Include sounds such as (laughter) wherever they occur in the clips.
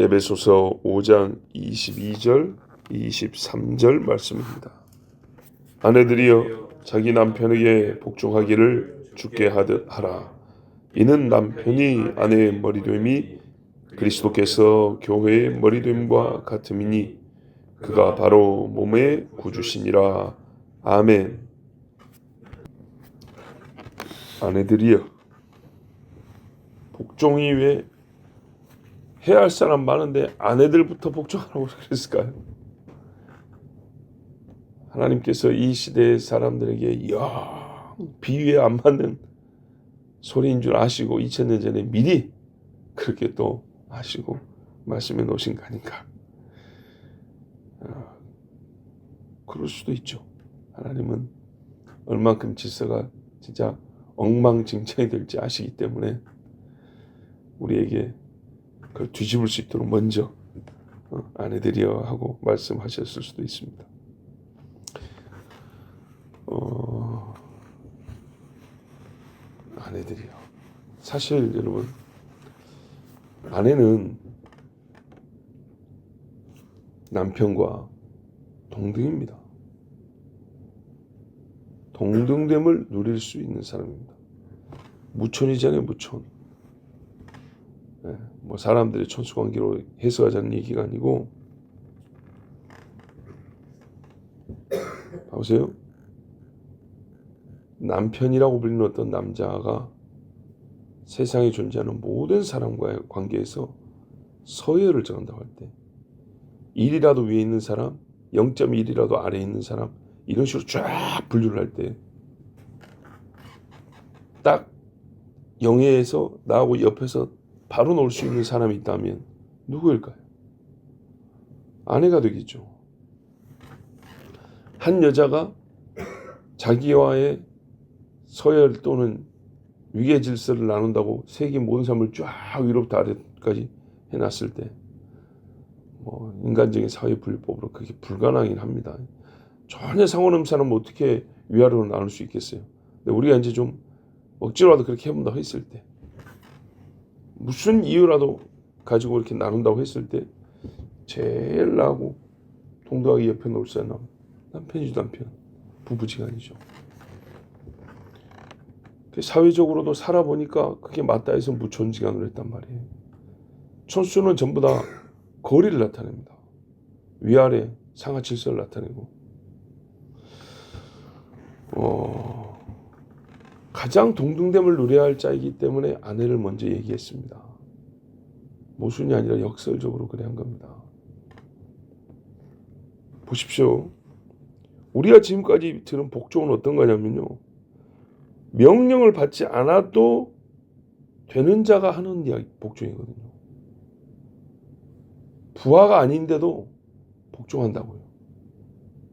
에베소서 5장 22절 23절 말씀입니다. 아내들이여 자기 남편에게 복종하기를 주께 하듯 하라. 이는 남편이 아내의 머리됨이 그리스도께서 교회의 머리됨과 같음이니 그가 바로 몸의 구주시니라. 아멘. 아내들이여 복종이 왜 해야 할 사람 많은데 아내들부터 복종하라고 (laughs) 그랬을까요? 하나님께서 이 시대의 사람들에게 영 비위에 안 맞는 소리인 줄 아시고 2000년 전에 미리 그렇게 또 하시고 말씀해 놓으신 거 아닌가. 아, 그럴 수도 있죠. 하나님은 얼만큼 질서가 진짜 엉망진창이 될지 아시기 때문에 우리에게 그걸 뒤집을 수 있도록 먼저 어, 아내들이여 하고 말씀하셨을 수도 있습니다. 어, 아내들이요. 사실 여러분 아내는 남편과 동등입니다. 동등됨을 누릴 수 있는 사람입니다. 무촌이잖아요, 무촌. 예, 뭐 사람들의 천수관계로 해석하자는 얘기가 아니고 보세요. 남편이라고 불리는 어떤 남자가 세상에 존재하는 모든 사람과의 관계에서 서열을 정한다고 할 때 1이라도 위에 있는 사람, 0.1이라도 아래에 있는 사람 이런 식으로 쫙 분류를 할 때 딱 영예에서 나하고 옆에서 바로 놓을 수 있는 사람이 있다면 누구일까요? 아내가 되겠죠. 한 여자가 자기와의 서열 또는 위계 질서를 나눈다고 세계 모든 삶을 쫙 위로부터 아래까지 해놨을 때, 뭐 인간적인 사회 분류법으로 그게 불가능하긴 합니다. 전혀 상관없는 사람은 어떻게 위아래로 나눌 수 있겠어요? 근데 우리가 이제 좀 억지로라도 그렇게 해본다고 했을 때, 무슨 이유라도 가지고 이렇게 나눈다고 했을 때, 제일 나하고 동등하게 옆에 놓을 사람 남편이죠 남편 부부지간이죠. 그 사회적으로도 살아보니까 그게 맞다 해서 무촌지간으로 했단 말이에요. 천수는 전부 다 거리를 나타냅니다. 위아래 상하 질서를 나타내고 어, 가장 동등됨을 누려야 할 자이기 때문에 아내를 먼저 얘기했습니다. 모순이 아니라 역설적으로 그래 한 겁니다. 보십시오. 우리가 지금까지 들은 복종은 어떤 거냐면요. 명령을 받지 않아도 되는 자가 하는 복종이거든요. 부하가 아닌데도 복종한다고요.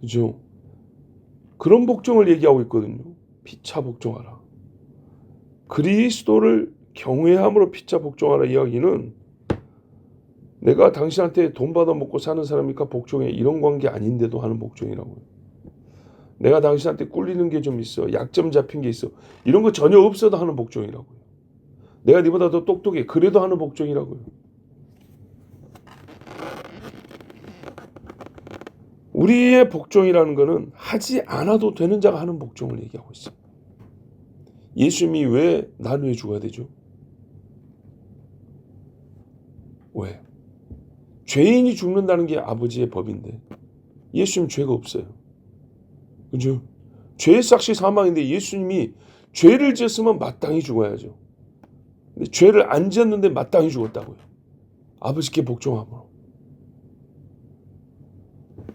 그죠? 그런 복종을 얘기하고 있거든요. 피차 복종하라. 그리스도를 경외함으로 피차 복종하라 이야기는 내가 당신한테 돈 받아 먹고 사는 사람이니까 복종해 이런 관계 아닌데도 하는 복종이라고요. 내가 당신한테 꿀리는 게 좀 있어. 약점 잡힌 게 있어. 이런 거 전혀 없어도 하는 복종이라고요. 내가 네보다 더 똑똑해. 그래도 하는 복종이라고요. 우리의 복종이라는 것은 하지 않아도 되는 자가 하는 복종을 얘기하고 있습니다. 예수님이 왜 나누어 죽어야 되죠? 왜? 죄인이 죽는다는 게 아버지의 법인데 예수님 죄가 없어요. 그죠? 죄의 삭시 사망인데 예수님이 죄를 지었으면 마땅히 죽어야죠. 근데 죄를 안 지었는데 마땅히 죽었다고요. 아버지께 복종함으로.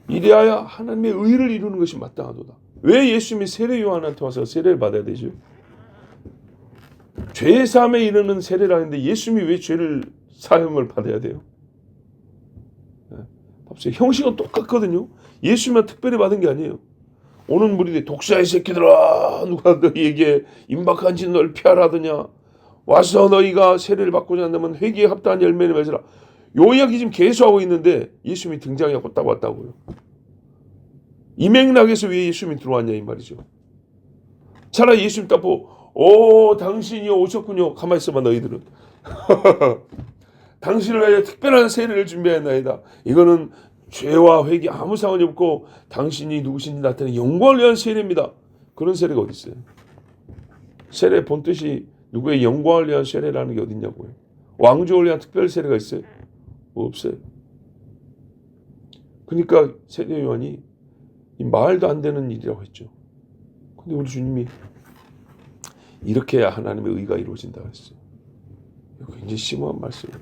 이래야 하나님의 의를 이루는 것이 마땅하도다. 왜 예수님이 세례 요한한테 와서 세례를 받아야 되죠? 죄 사함에 이르는 세례라는데 예수님이 왜 죄를 사함을 받아야 돼요? 네. 형식은 똑같거든요. 예수님만 특별히 받은 게 아니에요. 오는 무리들이 독사의 새끼들아 누가 너희에게 임박한 짓 널 피하라더냐 와서 너희가 세례를 받고자 한다면 회개에 합당한 열매를 맺으라 요 이야기 지금 계속하고 있는데 예수님이 등장해갖고 딱 왔다고요 이 맥락에서 왜 예수님이 들어왔냐 이 말이죠 차라리 예수님 딱 보고 오 당신이 오셨군요 가만히 있어봐 너희들은 (laughs) 당신을 위하여 특별한 세례를 준비하였나이다. 이거는 죄와 회개 아무 상관이 없고 당신이 누구신지 나타내는 영광을 위한 세례입니다. 그런 세례가 어디 있어요? 세례 본 뜻이 누구의 영광을 위한 세례라는 게 어딨냐고요. 왕족을 위한 특별 세례가 있어요? 없어요. 그러니까 세례 요한이 이 말도 안 되는 일이라고 했죠. 근데 우리 주님이 이렇게 해야 하나님의 의가 이루어진다 그랬어요. 굉장히 심오한 말씀이에요.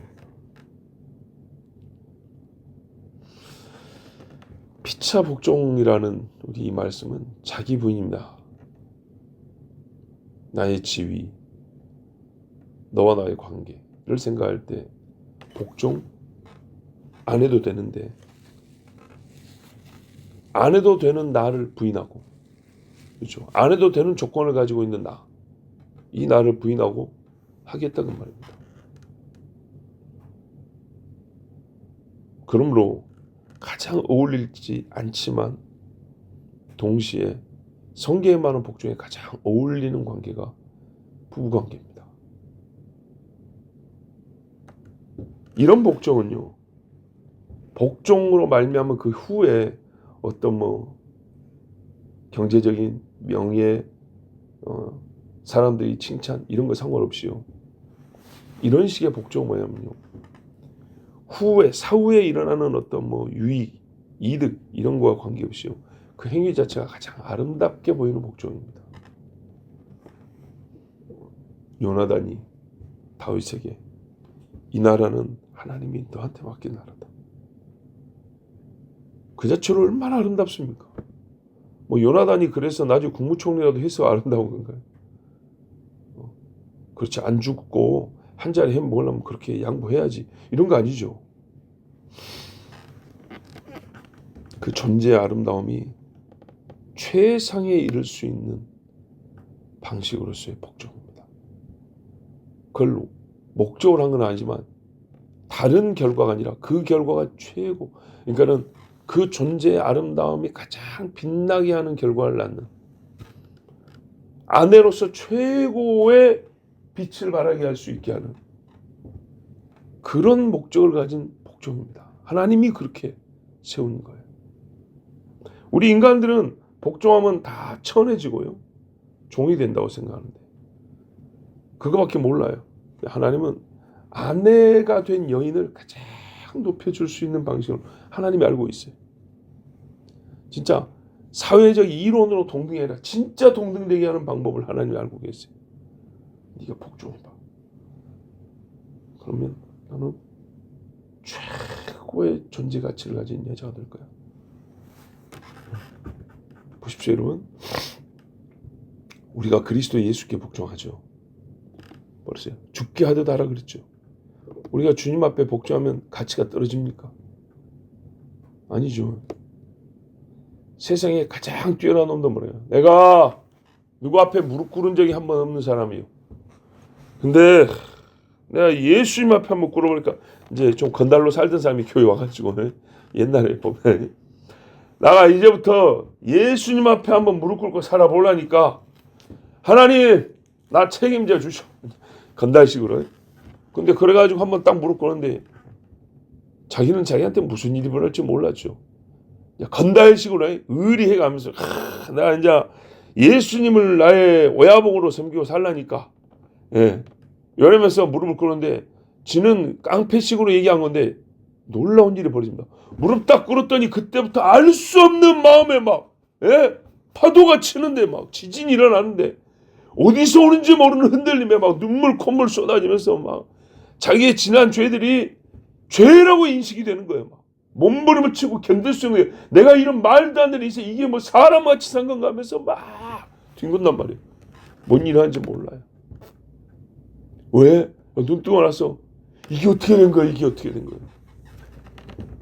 피차 복종이라는 우리 이 말씀은 자기 부인입니다. 나의 지위, 너와 나의 관계를 생각할 때 복종 안 해도 되는데 안 해도 되는 나를 부인하고 그렇죠. 안 해도 되는 조건을 가지고 있는 나. 이 나를 부인하고 하겠다는 말입니다. 그러므로 가장 어울리지 않지만 동시에 성계에 많은 복종에 가장 어울리는 관계가 부부 관계입니다. 이런 복종은요. 복종으로 말미암은 그 후에 어떤 뭐 경제적인 명예, 어, 사람들이 칭찬 이런 거 상관없이요. 이런 식의 복종 뭐냐면요. 후에 사후에 일어나는 어떤 뭐 유익, 이득 이런 거와 관계없이요. 그 행위 자체가 가장 아름답게 보이는 복종입니다. 요나단이 다윗에게 이 나라는 하나님이 너한테 맡긴 나라다. 그 자체로 얼마나 아름답습니까? 뭐 요나단이 그래서 나중에 국무총리라도 해서 아름다운 건가요? 어, 그렇지 안 죽고 한 자리 햄 먹으려면 그렇게 양보해야지 이런 거 아니죠. 그 존재의 아름다움이 최상에 이를 수 있는 방식으로서의 복종입니다. 그걸 목적으로 한 건 아니지만 다른 결과가 아니라 그 결과가 최고. 그러니까는 그 존재의 아름다움이 가장 빛나게 하는 결과를 낳는 아내로서 최고의 빛을 발하게 할 수 있게 하는 그런 목적을 가진 복종입니다. 하나님이 그렇게 세운 거예요. 우리 인간들은 복종하면 다 천해지고요. 종이 된다고 생각하는데 그거밖에 몰라요. 하나님은 아내가 된 여인을 가장 높여줄 수 있는 방식으로 하나님이 알고 있어요. 진짜 사회적 이론으로 동등이 아니라 진짜 동등되게 하는 방법을 하나님이 알고 계세요. 네가 복종해봐. 그러면 나는 최고의 존재 가치를 가진 여자가 될 거야. (laughs) 보십시오, 여러분. 우리가 그리스도 예수께 복종하죠. 모르세요. 죽게 하듯 하라 그랬죠. 우리가 주님 앞에 복종하면 가치가 떨어집니까? 아니죠. 세상에 가장 뛰어난 놈도 뭐래요? 내가 누구 앞에 무릎 꿇은 적이 한 번 없는 사람이요. 근데 내가 예수님 앞에 한번 꿇어보니까 이제 좀 건달로 살던 사람이 교회 와가지고 옛날에 보면 나가 이제부터 예수님 앞에 한번 무릎 꿇고 살아보려니까 하나님 나 책임져 주셔. 건달식으로. 근데 그래가지고 한번 딱 무릎 꿇었는데 자기는 자기한테 무슨 일이 벌어질지 몰랐죠. 건달식으로 의리해 가면서 내가 이제 예수님을 나의 오야봉으로 섬기고 살라니까. 예. 이러면서 무릎을 꿇는데 지는 깡패식으로 얘기한 건데 놀라운 일이 벌어집니다. 무릎 딱 꿇었더니 그때부터 알 수 없는 마음에 막 예? 파도가 치는데 막 지진이 일어나는데 어디서 오는지 모르는 흔들림에 막 눈물 콧물 쏟아지면서 막 자기의 지난 죄들이 죄라고 인식이 되는 거예요. 막 몸부림을 치고 견딜 수 없는 거예요. 내가 이런 말도 안 되는 이게 뭐 사람같이 산 건가 하면서 막 뒹군단 말이에요. 뭔일 하는지 몰라요. 왜? 눈 뜨고 나서 이게 어떻게 된 거야? 이게 어떻게 된 거야?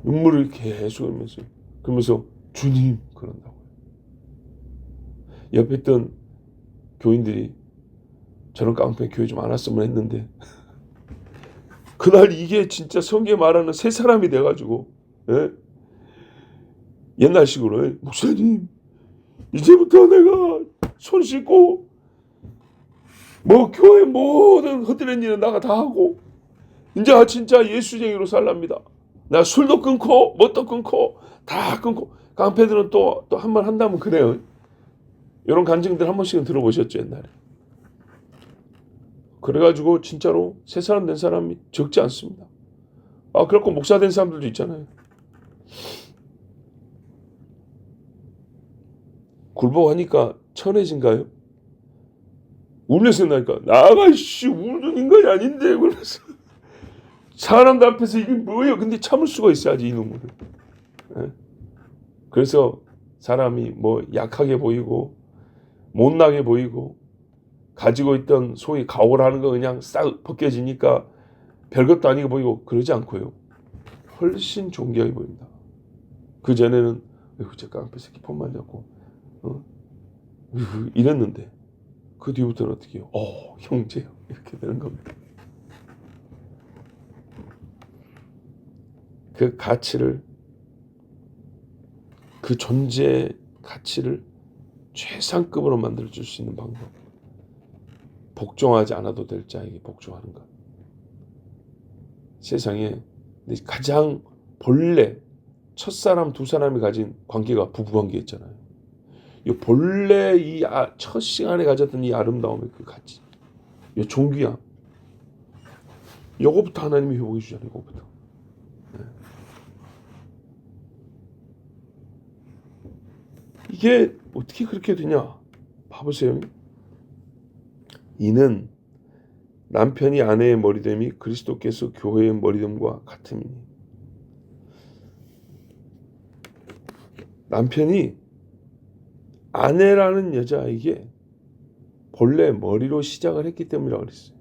눈물을 계속 흘면서 그러면서 주님 그런다고요. 옆에 있던 교인들이 저런 깡패 교회 좀 안 왔으면 했는데 (laughs) 그날 이게 진짜 성경에 말하는 새 사람이 돼가지고 예? 옛날식으로 예? 목사님 이제부터 내가 손 씻고 뭐 교회 모든 헛되는 일은 나가 다 하고 이제 아, 진짜 예수쟁이로 살랍니다. 나 술도 끊고 뭣도 끊고 다 끊고 깡패들은 또 또 한 번 한다면 그래요. 이런 간증들 한 번씩은 들어보셨죠 옛날에. 그래가지고 진짜로 새 사람 된 사람이 적지 않습니다. 아 그렇고 목사 된 사람들도 있잖아요. 굴복하니까 천해진가요? 울면서 나니까 나가 씨 울던 인간이 아닌데 그러면서 사람들 앞에서 이게 뭐예요? 근데 참을 수가 있어야지 이 눈물을. 예? 그래서 사람이 뭐 약하게 보이고 못나게 보이고 가지고 있던 소위 가오라는 거 그냥 싹 벗겨지니까 별것도 아니고 보이고 그러지 않고요. 훨씬 존귀하게 보입니다. 그 전에는 저 깡패 새끼 폰만 잡고 어? 이랬는데 그 뒤부터는 어떻게 해요? 어 형제요 이렇게 되는 겁니다. 그 가치를 그 존재의 가치를 최상급으로 만들어 줄 수 있는 방법. 복종하지 않아도 될 자에게 복종하는 것. 세상에 가장 본래 첫 사람 두 사람이 가진 관계가 부부 관계였잖아요. 이 본래 이 첫 시간에 가졌던 이 아름다움의 그 가치, 이 존귀함. 요거부터 하나님이 회복해 주잖아요. 요거부터. 네. 이게 어떻게 그렇게 되냐? 봐보세요. 이는 남편이 아내의 머리됨이 그리스도께서 교회의 머리됨과 같음이니. 남편이 아내라는 여자에게 본래 머리로 시작을 했기 때문이라고 그랬어요.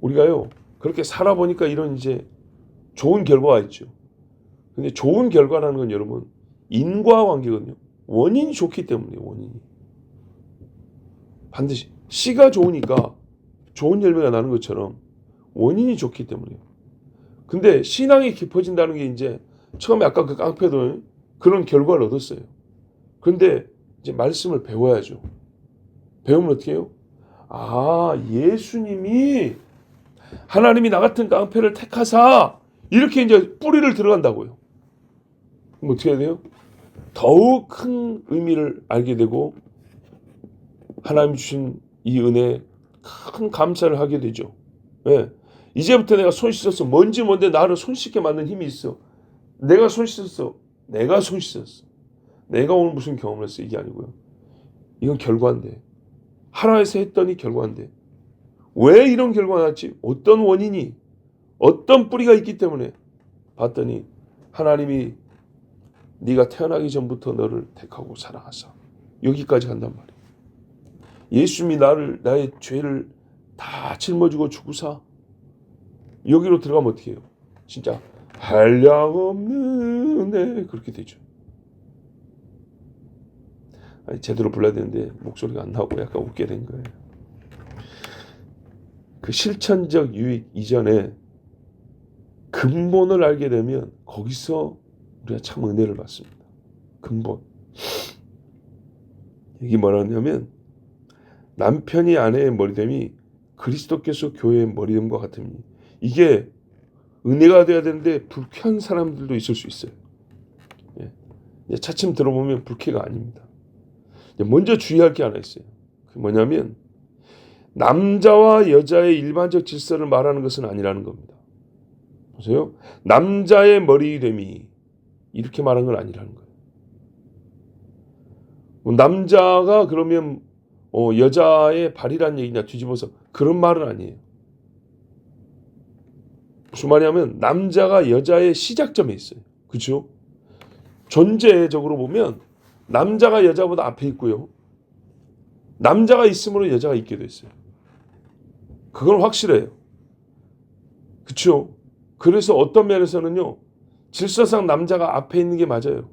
우리가요, 그렇게 살아보니까 이런 이제 좋은 결과가 있죠. 근데 좋은 결과라는 건 여러분, 인과관계거든요. 원인이 좋기 때문에 원인이. 반드시 씨가 좋으니까 좋은 열매가 나는 것처럼 원인이 좋기 때문이에요. 근데 신앙이 깊어진다는 게 이제 처음에 아까 그 깡패도 그런 결과를 얻었어요. 그런데 이제 말씀을 배워야죠. 배우면 어떻게 해요? 아, 예수님이 하나님이 나 같은 깡패를 택하사 이렇게 이제 뿌리를 들어간다고요. 그럼 어떻게 해야 돼요? 더욱 큰 의미를 알게 되고 하나님 주신 이 은혜에 큰 감사를 하게 되죠. 왜? 이제부터 내가 손 씻었어. 뭔지 뭔데 나를 손 씻게 만든 힘이 있어. 내가 손 씻었어. 내가 손 씻었어. 내가 오늘 무슨 경험을 했어. 이게 아니고요. 이건 결과인데. 하나에서 했더니 결과인데. 왜 이런 결과가 났지? 어떤 원인이, 어떤 뿌리가 있기 때문에 봤더니 하나님이 네가 태어나기 전부터 너를 택하고 사랑하사. 여기까지 간단 말이야. 예수님이 나를 나의 죄를 다 짊어지고 죽으사 여기로 들어가면 어떻게 해요? 진짜 한량 없는 애 그렇게 되죠. 아니, 제대로 불러야 되는데 목소리가 안 나오고 약간 웃게 된 거예요. 그 실천적 유익 이전에 근본을 알게 되면 거기서 우리가 참 은혜를 받습니다. 근본. 이게 뭐라냐면 남편이 아내의 머리됨이 그리스도께서 교회의 머리됨과 같으니 이게 은혜가 돼야 되는데 불쾌한 사람들도 있을 수 있어요. 예. 차츰 들어보면 불쾌가 아닙니다. 먼저 주의할 게 하나 있어요. 그 뭐냐면 남자와 여자의 일반적 질서를 말하는 것은 아니라는 겁니다. 보세요. 남자의 머리됨이 이렇게 말한 건 아니라는 거예요. 남자가 그러면 어, 여자의 발이란 얘기냐 뒤집어서 그런 말은 아니에요. 무슨 말이냐면 남자가 여자의 시작점에 있어요. 그렇죠? 존재적으로 보면 남자가 여자보다 앞에 있고요. 남자가 있으므로 여자가 있게 됐어요. 그건 확실해요. 그렇죠? 그래서 어떤 면에서는요. 질서상 남자가 앞에 있는 게 맞아요.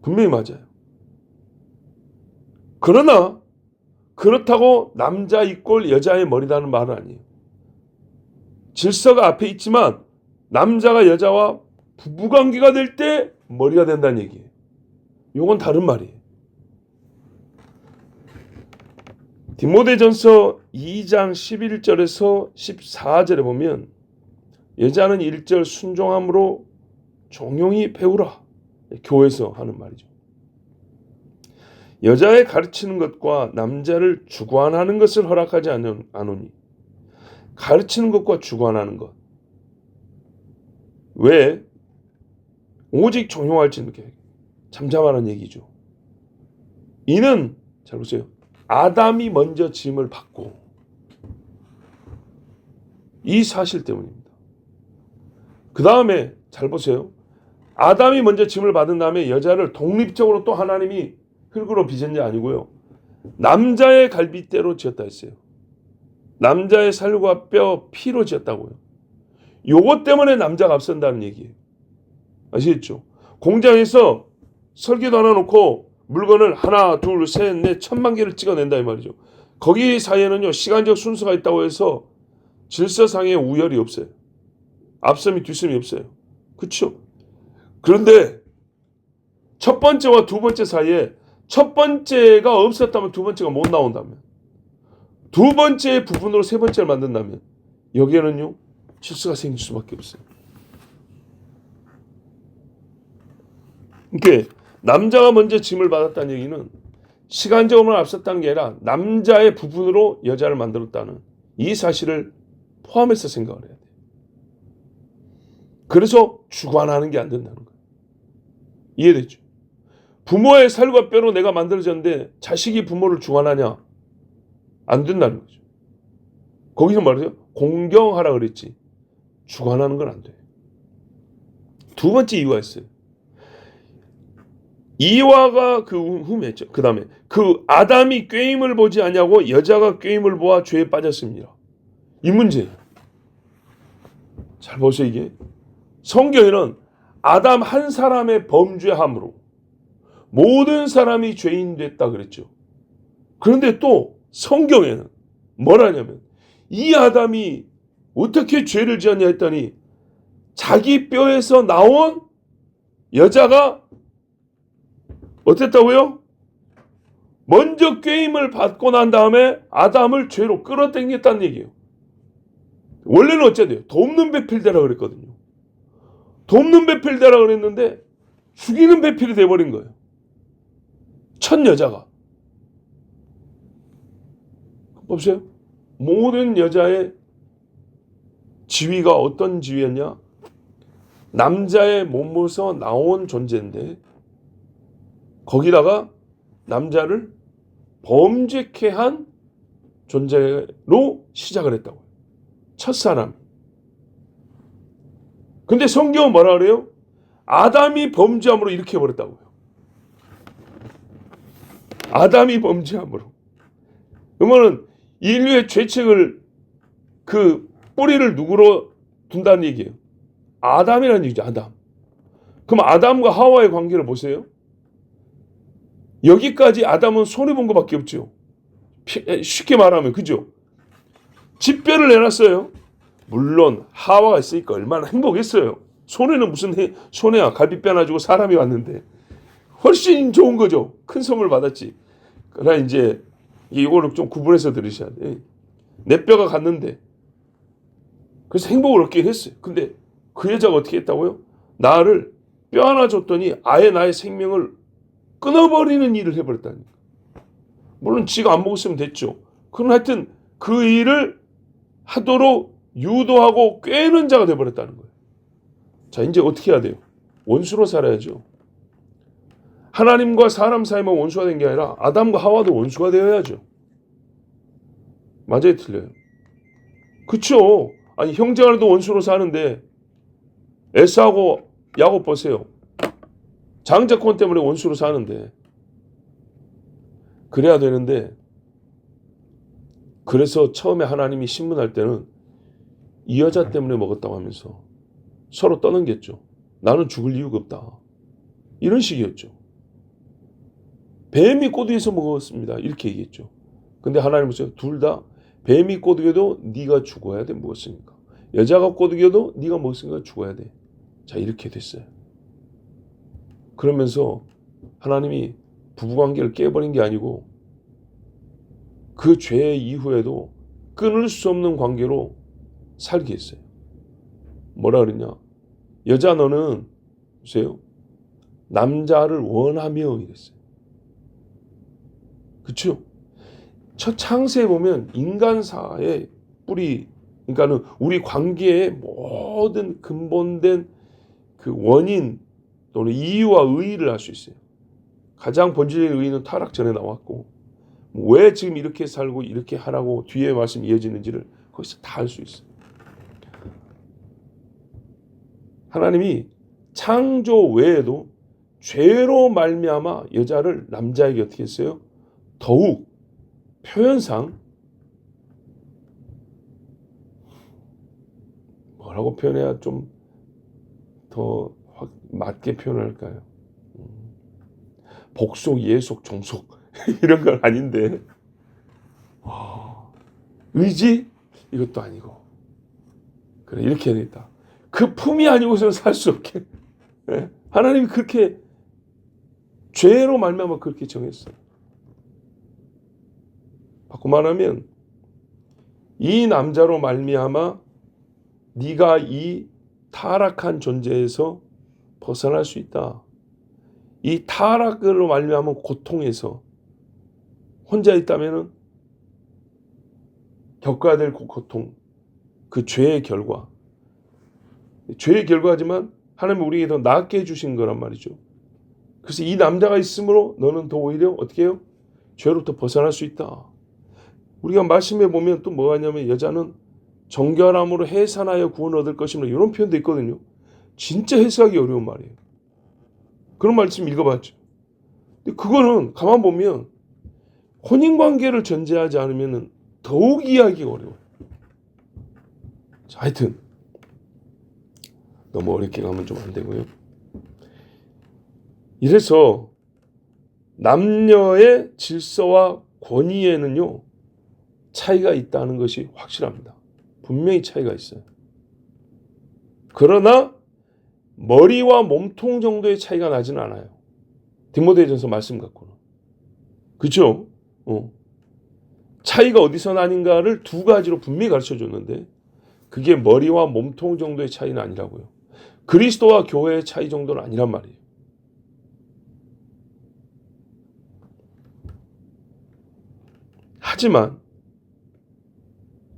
분명히 맞아요. 그러나 그렇다고 남자 이꼴 여자의 머리라는 말은 아니에요. 질서가 앞에 있지만 남자가 여자와 부부관계가 될 때 머리가 된다는 얘기예요. 이건 다른 말이에요. 디모데전서 2장 11절에서 14절에 보면 여자는 1절 순종함으로 종용히 배우라. 교회에서 하는 말이죠. 여자의 가르치는 것과 남자를 주관하는 것을 허락하지 않- 않으니 가르치는 것과 주관하는 것. 왜? 오직 종용할지 이렇게 잠잠하는 얘기죠. 이는 잘 보세요. 아담이 먼저 짐을 받고 이 사실 때문입니다. 그 다음에 잘 보세요. 아담이 먼저 짐을 받은 다음에 여자를 독립적으로 또 하나님이 흙으로 빚은 게 아니고요. 남자의 갈빗대로 지었다 했어요. 남자의 살과 뼈, 피로 지었다고요. 요것 때문에 남자가 앞선다는 얘기예요. 아시겠죠? 공장에서 설계도 하나 놓고 물건을 하나, 둘, 셋, 넷, 천만 개를 찍어낸다 이 말이죠. 거기 사이에는요 시간적 순서가 있다고 해서 질서상의 우열이 없어요. 앞섬이 뒷섬이 없어요. 그렇죠? 그런데 첫 번째와 두 번째 사이에 첫 번째가 없었다면 두 번째가 못 나온다면 두 번째 부분으로 세 번째를 만든다면 여기에는요 질서가 생길 수밖에 없어요. 그러니까 남자가 먼저 짐을 받았다는 얘기는 시간적으로 앞섰다는 게 아니라 남자의 부분으로 여자를 만들었다는 이 사실을 포함해서 생각을 해야 돼요. 그래서 주관하는 게 안 된다는 거예요. 이해되죠? 부모의 살과 뼈로 내가 만들어졌는데 자식이 부모를 주관하냐? 안 된다는 거죠. 거기서 말해요. 공경하라 그랬지. 주관하는 건 안 돼요. 두 번째 이유가 있어요. 이와가 그 후면했죠. 그 다음에 그 아담이 꾀임을 보지 않냐고 여자가 꾀임을 보아 죄에 빠졌습니다. 이 문제예요. 잘 보세요 이게. 성경에는 아담 한 사람의 범죄함으로 모든 사람이 죄인 됐다 그랬죠. 그런데 또 성경에는 뭐라냐면 이 아담이 어떻게 죄를 지었냐 했더니 자기 뼈에서 나온 여자가 어땠다고요? 먼저 꾀임을 받고 난 다음에 아담을 죄로 끌어당겼다는 얘기예요. 원래는 돼요? 돕는 배필대라 그랬거든요. 돕는 배필대라 그랬는데 죽이는 배필이 돼버린 거예요. 첫 여자가. 보세요. 모든 여자의 지위가 어떤 지위였냐? 남자의 몸에서 나온 존재인데 거기다가 남자를 범죄케 한 존재로 시작을 했다고요. 첫사람. 근데 성경은 뭐라 그래요? 아담이 범죄함으로 이렇게 해버렸다고요. 아담이 범죄함으로. 그러면은 인류의 죄책을 그 뿌리를 누구로 둔다는 얘기예요? 아담이라는 얘기죠, 아담. 그럼 아담과 하와의 관계를 보세요. 여기까지 아담은 손해 본 것밖에 없죠. 피- 쉽게 말하면, 그죠? 집배를 내놨어요. 물론 하와가 있으니까 얼마나 행복했어요. 손해는 무슨 해, 손해야. 갈비뼈 하나 주고 사람이 왔는데. 훨씬 좋은 거죠. 큰 선물 받았지. 그러나 이제 이거를 좀 구분해서 들으셔야 돼. 내 뼈가 갔는데. 그래서 행복을 얻긴 했어요. 근데 그 여자가 어떻게 했다고요? 나를 뼈 하나 줬더니 아예 나의 생명을 끊어버리는 일을 해버렸다니까. 물론 지가 안 먹었으면 됐죠. 그럼 하여튼 그 일을 하도록 유도하고 꿰는 자가 돼버렸다는 거예요. 자, 이제 어떻게 해야 돼요? 원수로 살아야죠. 하나님과 사람 사이만 원수가 된 게 아니라 아담과 하와도 원수가 되어야죠. 맞아요, 틀려요? 그쵸? 아니, 형제간에도 원수로 사는데 에스하고 야곱 보세요. 장자권 때문에 원수로 사는데 그래야 되는데 그래서 처음에 하나님이 신문할 때는 이 여자 때문에 먹었다고 하면서 서로 떠넘겼죠. 나는 죽을 이유가 없다. 이런 식이었죠. 뱀이 꼬드겨서 먹었습니다. 이렇게 얘기했죠. 근데 하나님 보세요. 둘다 뱀이 꼬드겨도 네가 죽어야 돼. 먹었으니까. 여자가 꼬드겨도 네가 먹었으니까 죽어야 돼. 자 이렇게 됐어요. 그러면서 하나님이 부부관계를 깨버린 게 아니고 그 죄 이후에도 끊을 수 없는 관계로 살게 했어요. 뭐라 그랬냐? 여자 너는 보세요. 남자를 원하며 이랬어요. 그쵸? 첫 창세에 보면 인간사의 뿌리, 그러니까는 우리 관계의 모든 근본된 그 원인 또는 이유와 의의를 알 수 있어요. 가장 본질의 의의는 타락 전에 나왔고 왜 지금 이렇게 살고 이렇게 하라고 뒤에 말씀 이어지는지를 거기서 다 알 수 있어요. 하나님이 창조 외에도 죄로 말미암아 여자를 남자에게 어떻게 했어요? 더욱 표현상 뭐라고 표현해야 좀 더 맞게 표현할까요? 음. 복속, 예속, 종속 (laughs) 이런 건 아닌데 와, 의지 이것도 아니고 그래 이렇게 해야 되겠다. 그 품이 아니고서는 살 수 없게 예? 하나님이 그렇게 죄로 말미암아 그렇게 정했어요. 바꿔 말하면 이 남자로 말미암아 네가 이 타락한 존재에서 벗어날 수 있다. 이 타락으로 말미암은 고통에서 혼자 있다면은 겪어야 될 그 고통, 그 죄의 결과, 죄의 결과지만 하나님 우리에게 더 낫게 해주신 거란 말이죠. 그래서 이 남자가 있으므로 너는 더 오히려 어떻게 해요? 죄로부터 벗어날 수 있다. 우리가 말씀해 보면 또 뭐가 있냐면 여자는 정결함으로 해산하여 구원 얻을 것이며 이런 표현도 있거든요. 진짜 해석하기 어려운 말이에요. 그런 말씀 읽어봤죠. 근데 그거는 가만 보면 혼인 관계를 전제하지 않으면 더욱 이해하기가 어려워요. 자, 하여튼 너무 어렵게 가면 좀 안 되고요. 이래서 남녀의 질서와 권위에는요 차이가 있다는 것이 확실합니다. 분명히 차이가 있어요. 그러나 머리와 몸통 정도의 차이가 나지는 않아요. 디모데전서 말씀 갖고는. 그죠? 어. 차이가 어디서 나는가를 두 가지로 분명히 가르쳐 줬는데 그게 머리와 몸통 정도의 차이는 아니라고요. 그리스도와 교회의 차이 정도는 아니란 말이에요. 하지만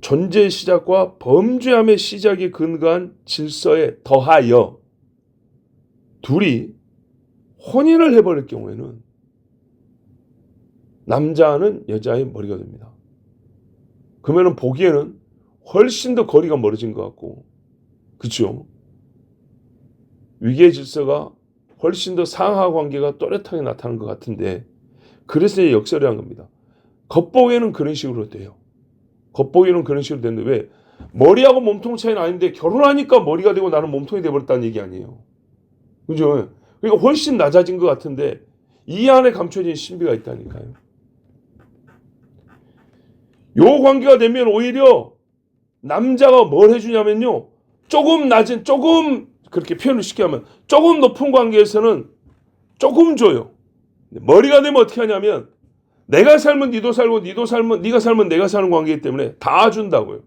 존재의 시작과 범죄함의 시작이 근거한 질서에 더하여 둘이 혼인을 해버릴 경우에는 남자는 여자의 머리가 됩니다. 그러면 보기에는 훨씬 더 거리가 멀어진 것 같고, 그렇죠? 위계 질서가 훨씬 더 상하 관계가 또렷하게 나타나는 것 같은데, 그래서 역설이한 겁니다. 겉보기에는 그런 식으로 돼요. 겉보기는 그런 식으로 되는데 왜? 머리하고 몸통 차이는 아닌데 결혼하니까 머리가 되고 나는 몸통이 돼버렸다는 얘기 아니에요. 그죠? 그러니까 훨씬 낮아진 것 같은데 이 안에 감춰진 신비가 있다니까요. 요 관계가 되면 오히려 남자가 뭘 해주냐면요. 조금 낮은, 조금, 그렇게 표현을 쉽게 하면 조금 높은 관계에서는 조금 줘요. 머리가 되면 어떻게 하냐면 내가 살면 니도 살고 니도 살면 네가 살면 내가 사는 관계이기 때문에 다 준다고요.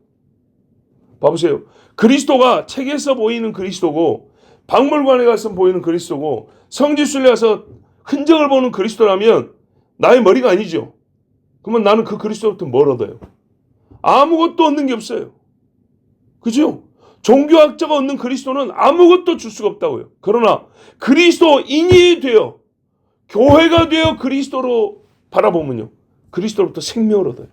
봐보세요. 그리스도가 책에서 보이는 그리스도고 박물관에 가서 보이는 그리스도고 성지순례 가서 흔적을 보는 그리스도라면 나의 머리가 아니죠. 그러면 나는 그 그리스도부터 뭘 얻어요? 아무것도 얻는 게 없어요. 그죠? 종교학자가 얻는 그리스도는 아무것도 줄 수가 없다고요. 그러나 그리스도인이 되어 교회가 되어 그리스도로 바라보면요. 그리스도로부터 생명을 얻어요.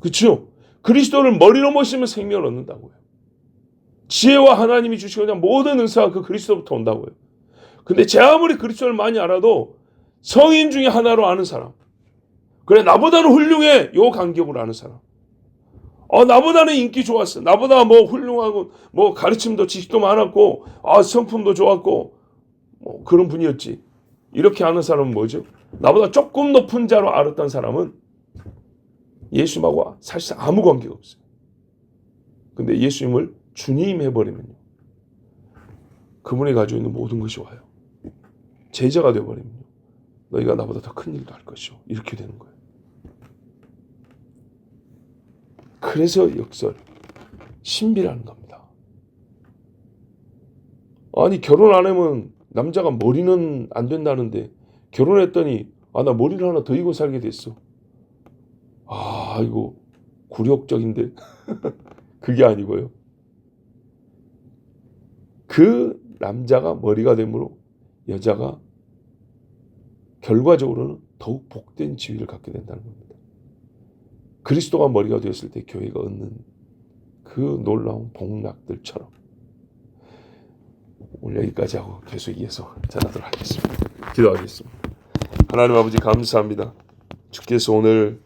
그렇죠? 그리스도를 머리로 모시면 생명을 얻는다고요. 지혜와 하나님이 주시고자 모든 은사가 그 그리스도부터 온다고요. 근데 제 아무리 그리스도를 많이 알아도 성인 중에 하나로 아는 사람. 그래 나보다는 훌륭해. 요 간격으로 아는 사람. 어 나보다는 인기 좋았어. 나보다 뭐 훌륭하고 뭐 가르침도 지식도 많았고 아 성품도 좋았고 뭐 그런 분이었지. 이렇게 아는 사람은 뭐죠? 나보다 조금 높은 자로 알았던 사람은 예수님하고 사실상 아무 관계가 없어요. 근데 예수님을 주님 해버리면요. 그분이 가지고 있는 모든 것이 와요. 제자가 되어버리면요. 너희가 나보다 더 큰 일도 할 것이오. 이렇게 되는 거예요. 그래서 역설 신비라는 겁니다. 아니 결혼 안 하면 남자가 머리는 안 된다는데 결혼했더니 아 나 머리를 하나 더 이고 살게 됐어. 아 이거 굴욕적인데 (laughs) 그게 아니고요. 그 남자가 머리가 되므로 여자가 결과적으로는 더욱 복된 지위를 갖게 된다는 겁니다. 그리스도가 머리가 되었을 때 교회가 얻는 그 놀라운 복락들처럼 오늘 여기까지 하고 계속 이어서 전하도록 하겠습니다. 기도하겠습니다. 하나님 아버지 감사합니다. 주께서 오늘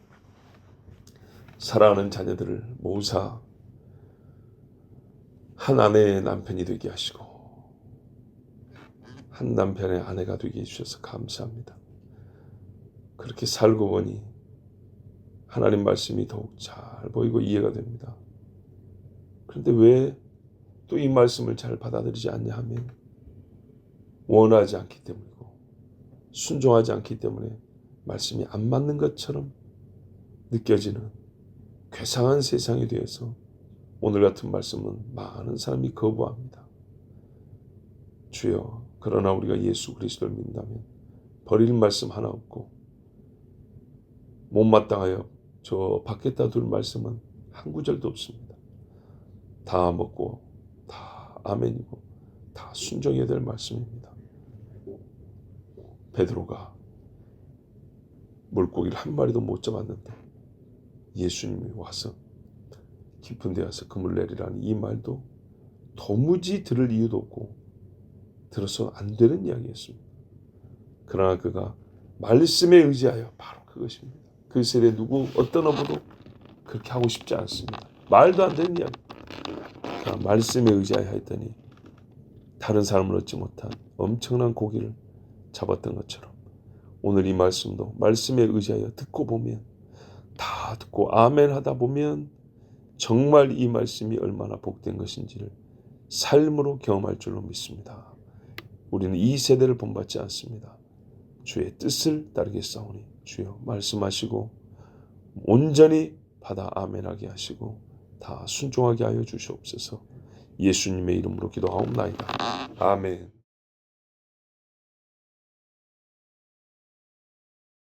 사랑하는 자녀들을 모사 한 아내의 남편이 되게 하시고 한 남편의 아내가 되게 해주셔서 감사합니다. 그렇게 살고 보니 하나님 말씀이 더욱 잘 보이고 이해가 됩니다. 그런데 왜 또 이 말씀을 잘 받아들이지 않냐 하면 원하지 않기 때문이고 순종하지 않기 때문에 말씀이 안 맞는 것처럼 느껴지는 괴상한 세상이 되어서 오늘 같은 말씀은 많은 사람이 거부합니다. 주여, 그러나 우리가 예수 그리스도를 믿는다면 버릴 말씀 하나 없고 못마땅하여 저 밖에다 둘 말씀은 한 구절도 없습니다. 다 먹고 다 아멘이고 다 순종해야 될 말씀입니다. 베드로가 물고기를 한 마리도 못 잡았는데 예수님이 와서 깊은 데와서 그물 내리라는 이 말도 도무지 들을 이유도 없고 들어서 안 되는 이야기였습니다. 그러나 그가 말씀에 의지하여 바로 그것입니다. 그 세대 누구 어떤 어부도 그렇게 하고 싶지 않습니다. 말도 안 되는 이야기. 그러나 말씀에 의지하여 했더니 다른 사람을 얻지 못한 엄청난 고기를 잡았던 것처럼 오늘 이 말씀도 말씀에 의지하여 듣고 보면 다 듣고 아멘 하다 보면 정말 이 말씀이 얼마나 복된 것인지를 삶으로 경험할 줄로 믿습니다. 우리는 이 세대를 본받지 않습니다. 주의 뜻을 따르겠사오니 주여 말씀하시고 온전히 받아 아멘하게 하시고 다 순종하게 하여 주시옵소서. 예수님의 이름으로 기도하옵나이다. 아멘.